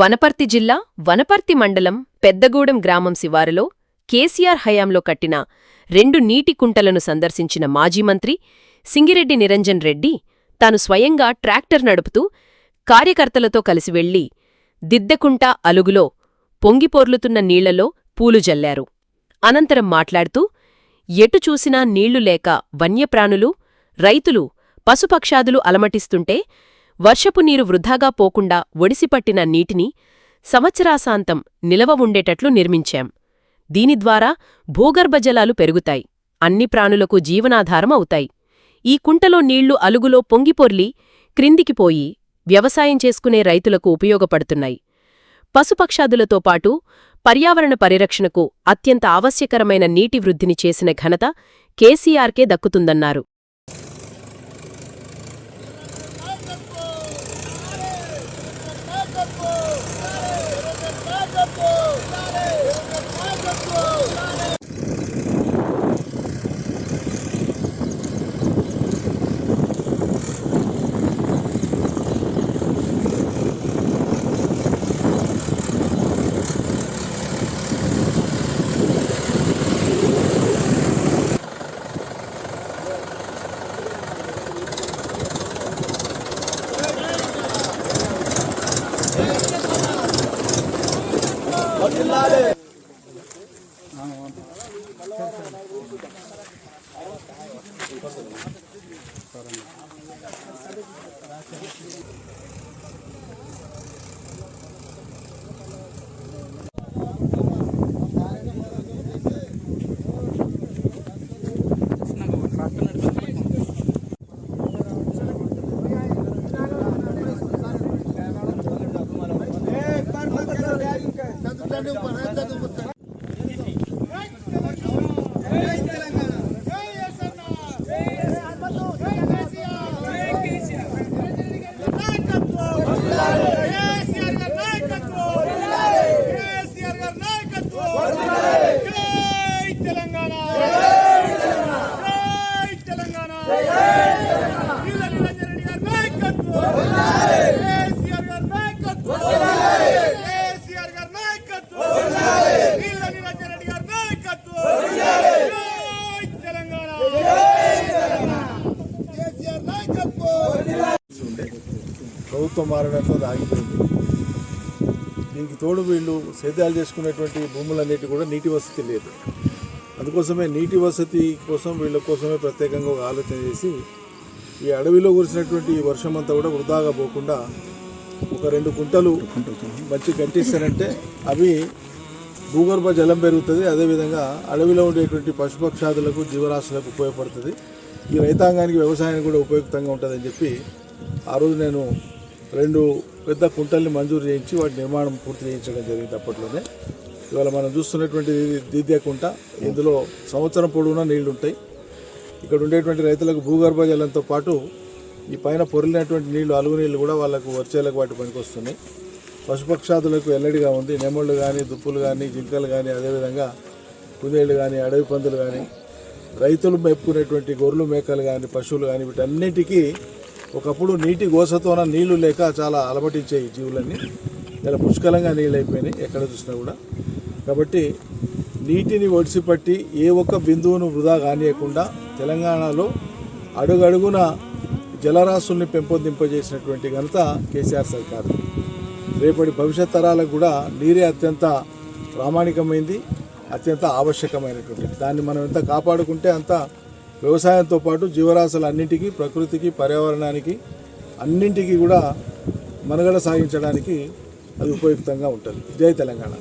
వనపర్తి జిల్లా వనపర్తి మండలం పెద్దగూడెం గ్రామం శివారులో కేసీఆర్ హయాంలో కట్టిన రెండు నీటి కుంటలను సందర్శించిన మాజీ మంత్రి సింగిరెడ్డి నిరంజన్ రెడ్డి తాను స్వయంగా ట్రాక్టర్ నడుపుతూ కార్యకర్తలతో కలిసి వెళ్ళి దిద్దెకుంట అలుగులో పొంగిపోర్లుతున్న నీళ్ళలో పూలు జల్లారు. అనంతరం మాట్లాడుతూ ఎటు చూసినా నీళ్ళు లేక వన్యప్రాణులు రైతులు పశుపక్షాదులు అలమటిస్తుంటే వర్షపు నీరు వృధాగా పోకుండా ఒడిసిపట్టిన నీటిని సంవత్సరాసాంతం నిలవ ఉండేటట్లు నిర్మించాం. దీని ద్వారా భూగర్భ జలాలు పెరుగుతాయి. అన్ని ప్రాణులకు జీవనాధారం అవుతాయి. ఈ కుంటలో నీళ్ళు అలుగులో పొంగిపొర్లి క్రిందికి పోయి వ్యవసాయం చేసుకునే రైతులకు ఉపయోగపడుతున్నాయి. పశుపక్షాదులతో పాటు పర్యావరణ పరిరక్షణకు అత్యంత ఆవశ్యకరమైన నీటి వృద్ధిని చేసిన ఘనత కేసీఆర్కే దక్కుతుందన్నారు. సరే yang 在 ప్రభుత్వం మారడంతో ఆగిపోయింది. దీనికి తోడు వీళ్ళు సేద్యాలు చేసుకునేటువంటి భూములన్నిటి కూడా నీటి వసతి లేదు. అందుకోసమే నీటి వసతి కోసం వీళ్ళ కోసమే ప్రత్యేకంగా ఒక ఆలోచన చేసి ఈ అడవిలో కురిసినటువంటి ఈ వర్షం అంతా కూడా వృధాగా పోకుండా ఒక రెండు కుంటలు మంచి గంటిస్తారంటే అవి భూగర్భ జలం పెరుగుతుంది. అదేవిధంగా అడవిలో ఉండేటువంటి పశుపక్షాదులకు జీవరాశులకు ఉపయోగపడుతుంది. ఈ రైతాంగానికి వ్యవసాయానికి కూడా ఉపయుక్తంగా ఉంటుందని చెప్పి ఆ రోజు నేను రెండు పెద్ద కుంటల్ని మంజూరు చేయించి వాటి నిర్మాణం పూర్తి చేయించడం జరిగింది అప్పట్లోనే. ఇవాళ మనం చూస్తున్నటువంటి దీద్యా కుంట ఇందులో సంవత్సరం పొడవునా నీళ్ళు ఉంటాయి. ఇక్కడ ఉండేటువంటి రైతులకు భూగర్భ జలంతో పాటు ఈ పైన పొరిలినటువంటి నీళ్ళు అలుగు నీళ్ళు కూడా వాళ్ళకు వచ్చేలకు వాటి పనికి వస్తున్నాయి. పశుపక్షాదులకు ఎల్లడిగా ఉంది. నెమళ్ళు కానీ దుప్పులు కానీ జింకలు కానీ అదేవిధంగా కుందేళ్ళు కానీ అడవి పందులు కానీ రైతులు మేపుకునేటువంటి గొర్రెలు మేకలు కానీ పశువులు కానీ వీటన్నిటికీ ఒకప్పుడు నీటి గోసతోన నీళ్ళు లేక చాలా అలమటించే ఈ జీవులన్నీ. ఇలా పుష్కలంగా నీళ్ళు అయిపోయినాయి ఎక్కడ చూసినా కూడా. కాబట్టి నీటిని ఒడిసిపట్టి ఏ ఒక్క బిందువును వృధా కానియకుండా తెలంగాణలో అడుగడుగున జలరాశుల్ని పెంపొందింపజేసినటువంటి ఘనత కేసీఆర్ సర్కారు. రేపటి భవిష్యత్ తరాలకు కూడా నీరే అత్యంత ప్రామాణికమైంది. అత్యంత ఆవశ్యకమైనటువంటిది. దాన్ని మనం ఎంత కాపాడుకుంటే అంత వ్యవసాయంతో పాటు జీవరాశులు అన్నింటికీ ప్రకృతికి పర్యావరణానికి అన్నింటికీ కూడా మనుగడ సాగించడానికి అది ఉపయుక్తంగా ఉంటుంది. జై తెలంగాణ.